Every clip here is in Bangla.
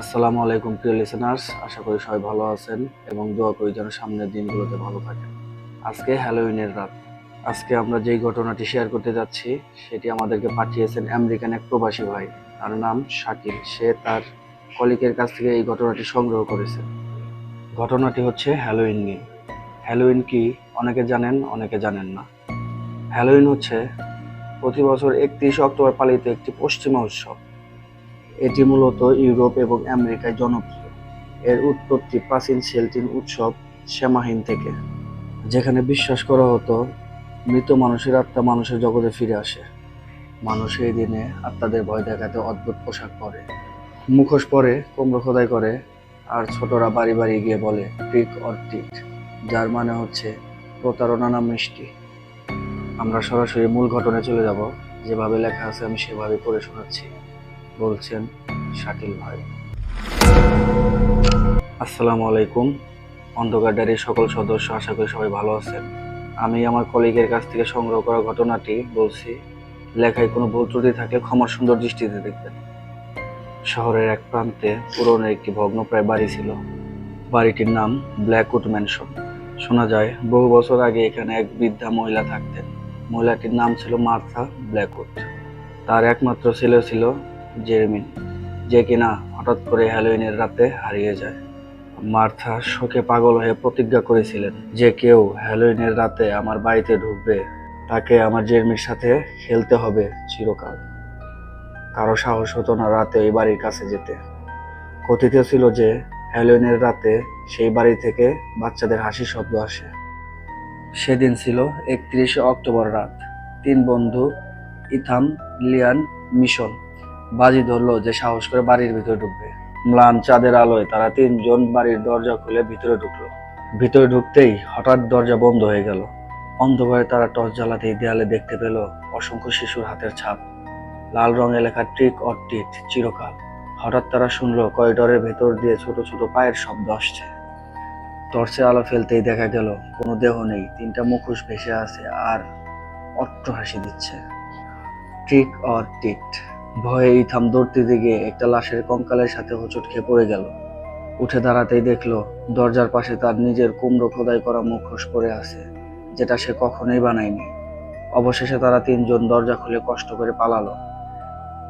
আসসালামু আলাইকুম, প্রিয় লিসেনার্স আশা করি সবাই ভালো আছেন এবং দোয়া করি যেন সামনের দিনগুলোতে ভালো থাকেন। আজকে হ্যালোউইনের রাত। আজকে আমরা যেই ঘটনাটি শেয়ার করতে যাচ্ছি, সেটি আমাদেরকে পাঠিয়েছেন আমেরিকান এক প্রবাসী ভাই। তার নাম শাকিল। সে তার কলিকের কাছ থেকে এই ঘটনাটি সংগ্রহ করেছে। ঘটনাটি হচ্ছে হ্যালোইন নিয়ে। হ্যালোইন কি? অনেকে জানেন অনেকে জানেন না। হ্যালোইন হচ্ছে প্রতি বছর একত্রিশে অক্টোবর পালিত একটি পশ্চিমা উৎসব। এটি মূলত ইউরোপ এবং আমেরিকায় জনপ্রিয়। এর উৎপত্তি প্রাচীন সেল্টিন উৎসব শ্যামাহীন থেকে, যেখানে বিশ্বাস করা হতো মৃত মানুষের আত্মা মানুষের জগতে ফিরে আসে। মানুষ এই দিনে আত্মাদের ভয় দেখাতে অদ্ভুত পোশাক পরে, মুখোশ পরে কুমড়ো খোদাই করে, আর ছোটরা বাড়ি বাড়ি গিয়ে বলে ট্রিক অর টিট যার মানে হচ্ছে প্রতারণা না মিষ্টি। আমরা সরাসরি মূল ঘটনায় চলে যাব। যেভাবে লেখা আছে আমি সেভাবে পড়ে শোনাচ্ছি। বলছেন শাকিল ভাই। আসসালামু আলাইকুম। অন্ধকার ডায়ের সকল সদস্য, আশা করি সবাই ভালো আছেন। আমি আমার কলিগের কাছ থেকে সংগ্রহ করা ঘটনাটি বলছি। লেখায় কোনো ভুল ত্রুটি থাকলে ক্ষমার সুন্দর দৃষ্টিতে দেখবেন। শহরের এক প্রান্তে পুরনো একটি ভগ্নপ্রায় বাড়ি ছিল। বাড়িটির নাম ব্ল্যাকউড ম্যানশন। শোনা যায়, বহু বছর আগে এখানে এক বৃদ্ধা মহিলা থাকতেন। মহিলাটির নাম ছিল মার্থা ব্ল্যাকউড। তার একমাত্র ছেলে ছিল জেরমিন, যে কিনা হঠাৎ করে হ্যালোইনের রাতে হারিয়ে যায়। মার্থা শোকে পাগল হয়ে প্রতিজ্ঞা করেছিলেন যে কেউ হ্যালোইনের রাতে আমার বাড়িতে ঢুকবে, তাকে আমার জেরমির সাথে খেলতে হবে চিরকাল। কারও সাহস হতো না রাতে ওই বাড়ির কাছে যেতে। কথিত ছিল যে হ্যালোইনের রাতে সেই বাড়ি থেকে বাচ্চাদের হাসি শব্দ আসে। সেদিন ছিল একত্রিশে অক্টোবর রাত। তিন বন্ধু ইথাম লিয়ান, মিশন। বাজি ধরলো যে সাহস করে বাড়ির ভিতরে ঢুকবে। ম্লান চাঁদের আলোয় তারা তিনজন বাড়ির দরজা খুলে ভিতরে ঢুকলো। ভিতরে ঢুকতেই হঠাৎ দরজা বন্ধ হয়ে গেল। অন্ধকারে তারা টর্চ জ্বালাতেই দেয়ালে দেখতে পেল অসংখ্য শিশুর হাতের ছাপ। লাল রঙে লেখা ট্রিক অর টিট চিরকাল। হঠাৎ তারা শুনলো করিডরের ভেতর দিয়ে ছোট ছোট পায়ের শব্দ আসছে। টর্চে আলো ফেলতেই দেখা গেল, কোনো দেহ নেই, তিনটা মুখোশ ভেসে আছে আর অট্ট হাসি দিচ্ছে। ট্রিক অর টিট ভয়ে ইথাম দৌড়তে দিকে একটা লাশের কঙ্কালের সাথে হোঁচট খেয়ে পড়ে গেল। উঠে দাঁড়াতেই দেখল, দরজার পাশে তার নিজের কুমড়ো খোদাই করা মুখোশ পড়ে আছে, যেটা সে কখনোই বানায়নি। অবশেষে তারা তিনজন দরজা খুলে কষ্ট করে পালালো।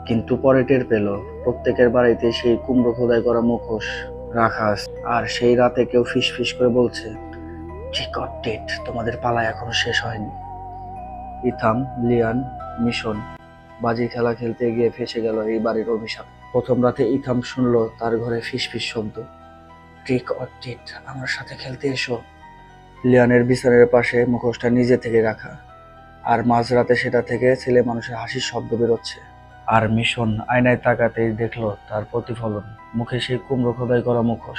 কিন্তু পরে টের পেল, প্রত্যেকের বাড়িতে সেই কুমড়ো খোদাই করা মুখোশ রাখা আর সেই রাতে কেউ ফিস ফিস করে বলছে ঠিক ডেট তোমাদের পালা এখনও শেষ হয়নি। ইথাম, লিয়ান, মিশন। বাজি খেলা খেলতে গিয়ে ফেসে গেল এই বাড়ির অভিশাপ। প্রথম রাতে ইথাম শুনলো তার ঘরে ফিস ফিস শব্দ। ট্রিক অর টিট, আমার সাথে খেলতে এসো। লিয়ানের বিছানের পাশে মুখোশটা নিজে থেকে রাখা। আর মাঝরাতে সেটা থেকে ছেলে মানুষের হাসির শব্দ বেরোচ্ছে। আর মিশন আয়নায় তাকাতেই দেখল তার প্রতিফলন। মুখে সেই কুমড়ো খোদাই করা মুখোশ।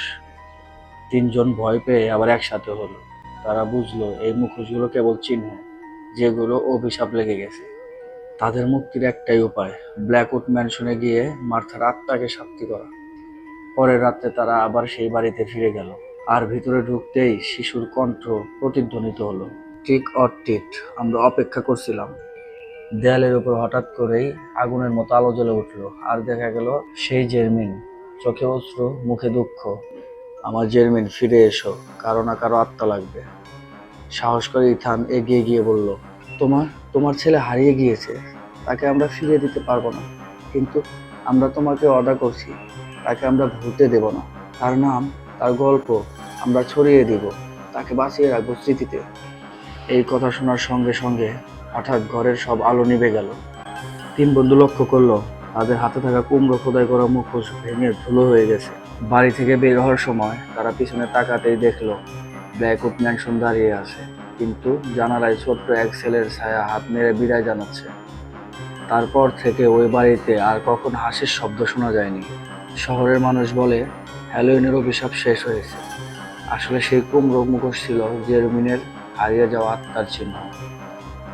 তিনজন ভয় পেয়ে আবার একসাথে হলো। তারা বুঝলো এই মুখোশগুলো কেবল চিহ্ন, যেগুলো অভিশাপ লেগে গেছে। তাদের মুক্তির একটাই উপায় ব্ল্যাকউড ম্যানশনে গিয়ে মার্থার আত্মাকে শান্তি করা। পরের রাতে তারা আবার সেই বাড়িতে ফিরে গেল আর ভিতরে ঢুকতেই শিশুর কণ্ঠ প্রতিধ্বনিত হলো। ঠিক অর টিট আমরা অপেক্ষা করছিলাম। দেয়ালের উপর হঠাৎ করেই আগুনের মতো আলো জ্বলে উঠল আর দেখা গেল সেই জেরমিন, চোখে অশ্রু, মুখে দুঃখ। আমার জেরমিন, ফিরে এসো, কারও না কারও আত্মা লাগবে। সাহস করে ইথান এগিয়ে গিয়ে বলল, তোমার তোমার ছেলে হারিয়ে গিয়েছে, তাকে আমরা ফিরিয়ে দিতে পারব না। কিন্তু আমরা তোমাকে অর্ডার করছি, তাকে আমরা ভুলতে দেব না। তার নাম, তার গল্প আমরা ছড়িয়ে দিব, তাকে বাঁচিয়ে রাখব স্মৃতিতে। এই কথা শোনার সঙ্গে সঙ্গে হঠাৎ ঘরের সব আলো নিভে গেল। তিন বন্ধু লক্ষ্য করল, তাদের হাতে থাকা কুমড়ো খোদাই করা মুখোশ ভেঙে ধুলো হয়ে গেছে। বাড়ি থেকে বের হওয়ার সময় তারা পিছনে তাকাতেই দেখল ব্ল্যাকউড ম্যানশন দাঁড়িয়ে আছে। কিন্তু জানালায় ছোট্ট এক ছেলের ছায়া হাত মেরে বিদায় জানাচ্ছে। তারপর থেকে ওই বাড়িতে আর কখন হাসির শব্দ শোনা যায়নি। শহরের মানুষ বলে হ্যালোইনের অভিশাপ শেষ হয়েছে। আসলে সেই কুমড়ো মুখোশ ছিল জেরমিনের হারিয়ে যাওয়া আত্মার চিহ্ন।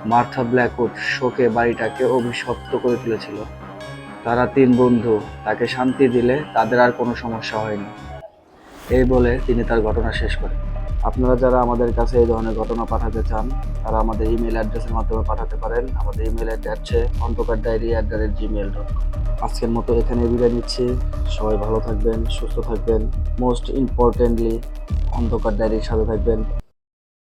মার্থা ব্ল্যাকউড শোকে বাড়িটাকে অভিশপ্ত করে তুলেছিল। তারা তিন বন্ধু, তাকে শান্তি দিলে তাদের আর কোনো সমস্যা হয়নি। এই বলে তিনি তার ঘটনা শেষ করেন। আপনারা যারা আমাদের কাছে এই ধরনের ঘটনা পাঠাতে চান, তারা আমাদের ইমেল অ্যাড্রেসের মাধ্যমে পাঠাতে পারেন। আমাদের ইমেল অ্যাড্রেস হচ্ছে অন্ধকার diary at the rate Gmail dot আজকের মতো এখানে বিদায় নিচ্ছি। সবাই ভালো থাকবেন, সুস্থ থাকবেন। মোস্ট ইম্পর্টেন্টলি অন্ধকার ডায়েরির সাথে থাকবেন।